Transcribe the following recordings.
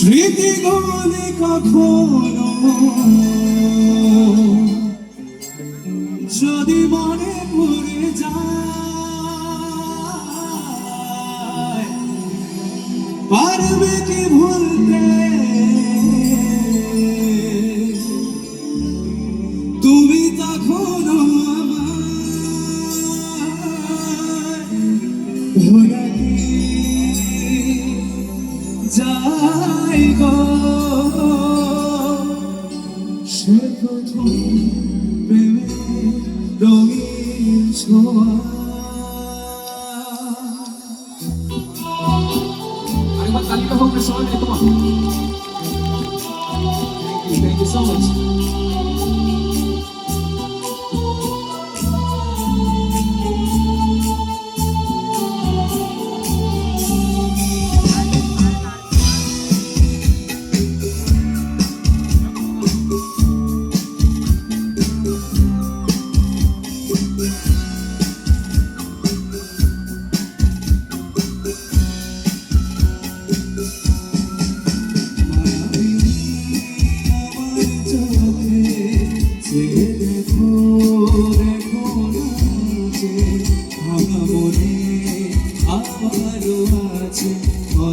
স্মৃতিগুলি কখনো যদি মনে পড়ে যায় পারবে কি ভুলতে? তুমি আমার 매매력인 소아 아니 막 달리가 호흡을 써야 돼 그만 Thank you, thank you so much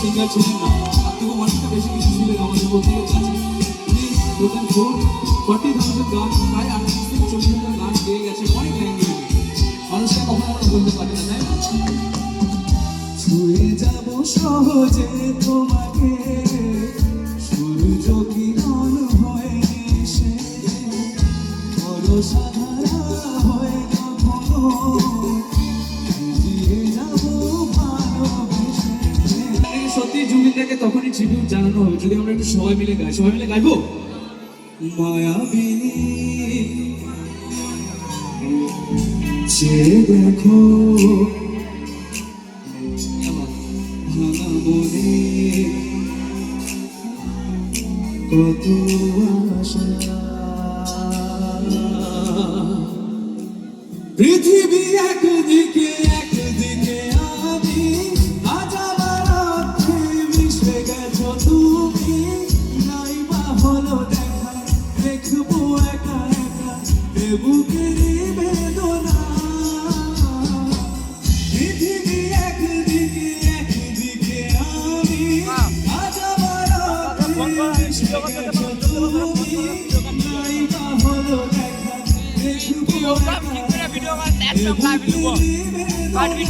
singer ছিলেন না তার থেকেও মানুষটা বেশি কিছু মধ্যে কাছে উনি গান প্রায় আটত্রিশ থেকে গান গেয়ে গেছে অনেক মানুষকে কখনো বলতে পারি না, তাই সহজে তোমাকে সূর্য কিরণ হয়ে এসে বড় সাধারা হয়ে কখনো। ভিজিয়ে যাব সত্যি জুবিনদাকে তখনই ট্রিবিউট জানানো হবে যদি আমরা একটু সবাই মিলে গাই সবাই মিলে গাইবো? মায়াবিনী চেয়ে দেখো কত পৃথিবী একদিকে একদিকে আমি। অর্থে মিশে গেছো তুমি। নাই বা হলো দেখা, দেখব একা একা। এ দেখব একা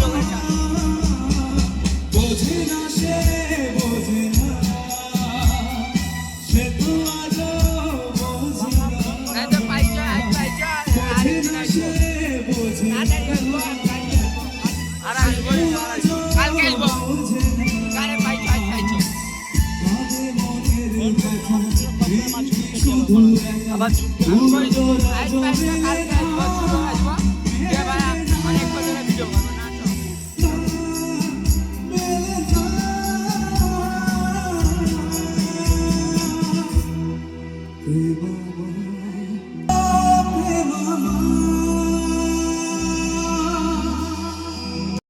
বোঝে আবার